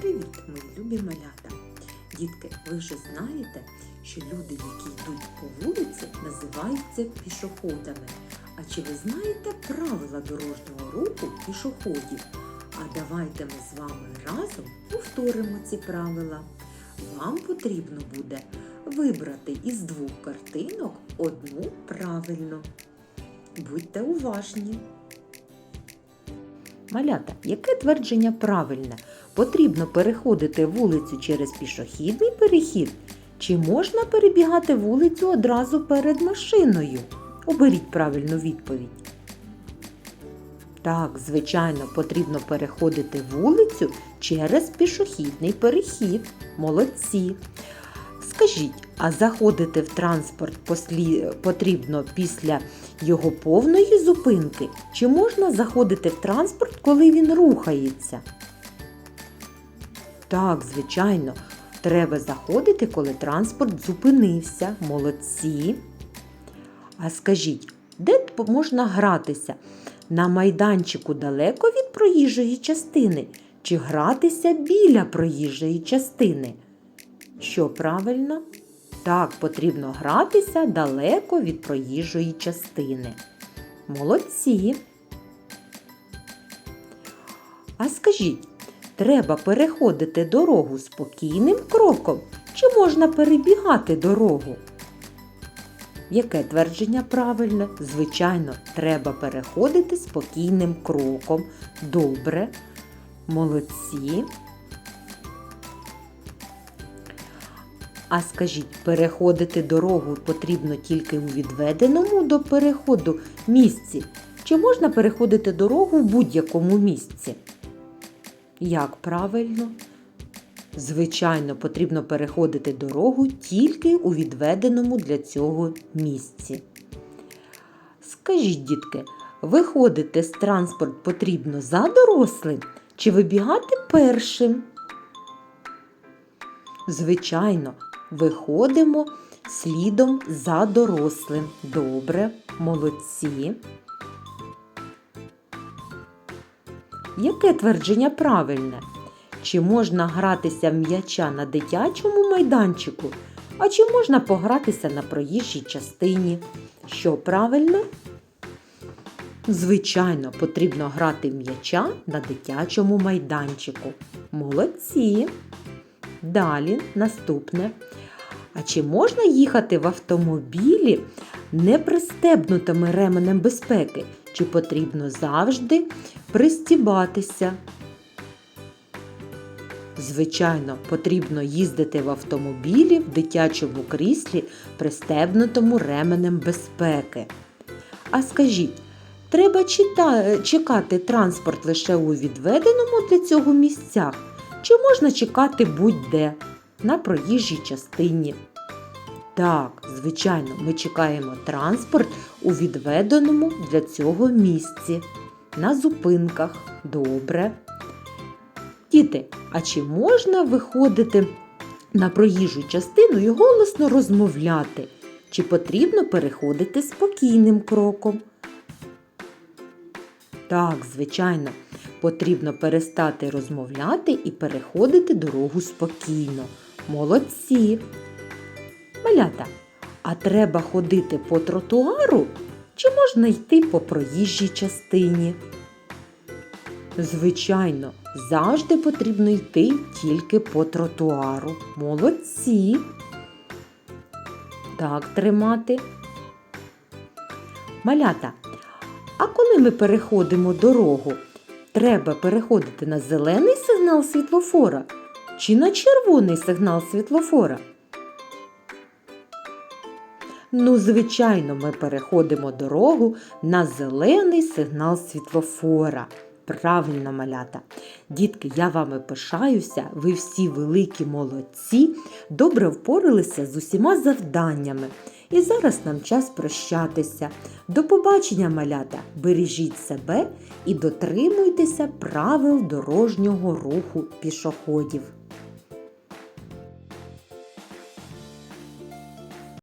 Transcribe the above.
Привіт, мої любі малята! Дітки, ви вже знаєте, що люди, які йдуть по вулиці, називаються пішоходами. А чи ви знаєте правила дорожнього руху пішоходів? А давайте ми з вами разом повторимо ці правила. Вам потрібно буде вибрати із двох картинок одну правильно. Будьте уважні! Малята, яке твердження правильне? Потрібно переходити вулицю через пішохідний перехід? Чи можна перебігати вулицю одразу перед машиною? Оберіть правильну відповідь. Так, звичайно, потрібно переходити вулицю через пішохідний перехід. Молодці. Скажіть, а заходити в транспорт потрібно після його повної зупинки? Чи можна заходити в транспорт, коли він рухається? Так, звичайно, треба заходити, коли транспорт зупинився. Молодці. А скажіть, де можна гратися? На майданчику далеко від проїжджої частини чи гратися біля проїжджої частини? Що правильно? Так, потрібно гратися далеко від проїжджої частини. Молодці. А скажіть, треба переходити дорогу спокійним кроком чи можна перебігати дорогу? Яке твердження правильне? Звичайно, треба переходити спокійним кроком. Добре. Молодці. А скажіть, переходити дорогу потрібно тільки у відведеному до переходу місці? Чи можна переходити дорогу в будь-якому місці? Як правильно? Звичайно, потрібно переходити дорогу тільки у відведеному для цього місці. Скажіть, дітки, виходити з транспорт потрібно за дорослим чи вибігати першим? Звичайно, виходимо слідом за дорослим. Добре, молодці. Яке твердження правильне? Чи можна гратися в м'яча на дитячому майданчику, а чи можна погратися на проїжджій частині? Що правильно? Звичайно, потрібно грати в м'яча на дитячому майданчику. Молодці! Далі наступне. А чи можна їхати в автомобілі не пристебнутими ременем безпеки? Чи потрібно завжди пристібатися? Звичайно, потрібно їздити в автомобілі в дитячому кріслі, пристебнутому ременем безпеки. А скажіть, треба чекати транспорт лише у відведеному для цього місцях? Чи можна чекати будь-де на проїжджій частині? Так, звичайно, ми чекаємо транспорт у відведеному для цього місці. На зупинках. Добре. Діти, а чи можна виходити на проїжджу частину і голосно розмовляти? Чи потрібно переходити спокійним кроком? Так, звичайно, потрібно перестати розмовляти і переходити дорогу спокійно. Молодці! Малята, а треба ходити по тротуару чи можна йти по проїжджій частині? Звичайно, завжди потрібно йти тільки по тротуару. Молодці. Так тримати. Малята, а коли ми переходимо дорогу, треба переходити на зелений сигнал світлофора чи на червоний сигнал світлофора? Ну, звичайно, ми переходимо дорогу на зелений сигнал світлофора. Правильно, малята. Дітки, я вами пишаюся, ви всі великі молодці, добре впоралися з усіма завданнями. І зараз нам час прощатися. До побачення, малята! Бережіть себе і дотримуйтеся правил дорожнього руху пішоходів.